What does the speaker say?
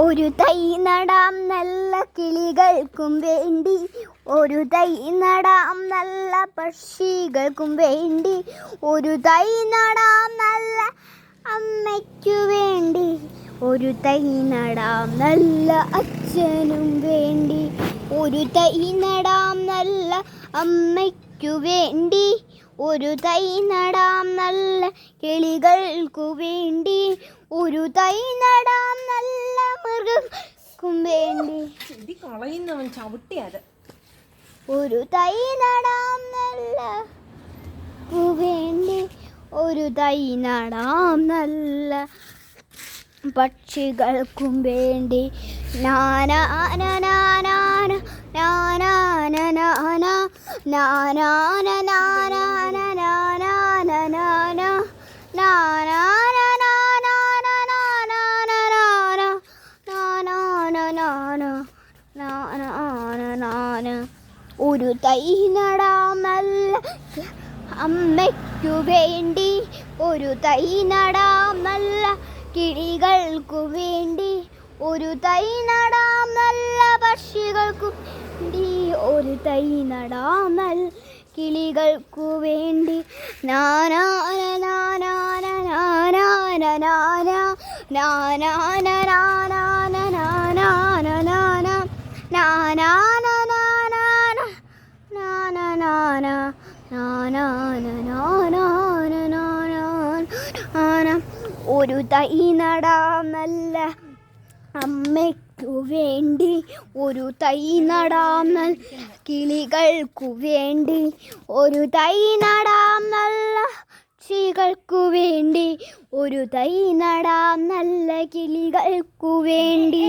ഒരു തൈ നടാം നല്ല കിളികൾക്കും വേണ്ടി. ഒരു തൈ നടാം നല്ല പക്ഷികൾക്കും വേണ്ടി. ഒരു തൈ നടാം നല്ല അമ്മയ്ക്കു വേണ്ടി. ഒരു തൈ നടാം നല്ല അച്ഛനും വേണ്ടി. ഒരു തൈ നടാം നല്ല അമ്മയ്ക്കു വേണ്ടി. ഒരു തൈ നടാം നല്ല കിളികൾക്കു വേണ്ടി. ഒരു തൈ നടാം നല്ല വേണ്ടി ചെടി കളയുന്നവൻ ചവിട്ടി അത് ഒരു തൈ നടാം നല്ല കുമ്പേണ്ടി ഒരു തൈ നടാം നല്ല പക്ഷികൾക്കും വേണ്ടി നാനാന നാനാന നാനാന നാന നാനാന നാനാന നാനാന ഒരു തൈ നടാമല്ല അമ്മയ്ക്കു വേണ്ടി ഒരു തൈ നടാമല്ല കിളികൾക്കു വേണ്ടി ഒരു തൈ നടാമല്ല പക്ഷികൾക്കു വേണ്ടി ഒരു തൈ നടാമൽ കിളികൾക്കു വേണ്ടി നാനാന നാനാന നാനാന നാന നാനാന നാനാന നാനാന നാനാന നാനാന നാനാന നാനാന ഒരു തൈ നടാം നല്ല അമ്മയ്ക്കു വേണ്ടി ഒരു തൈ നടാം കിളികൾക്കു വേണ്ടി ഒരു തൈ നടാം നല്ല വേണ്ടി. ഒരു തൈ നടാം നല്ല കിളികൾക്കു വേണ്ടി.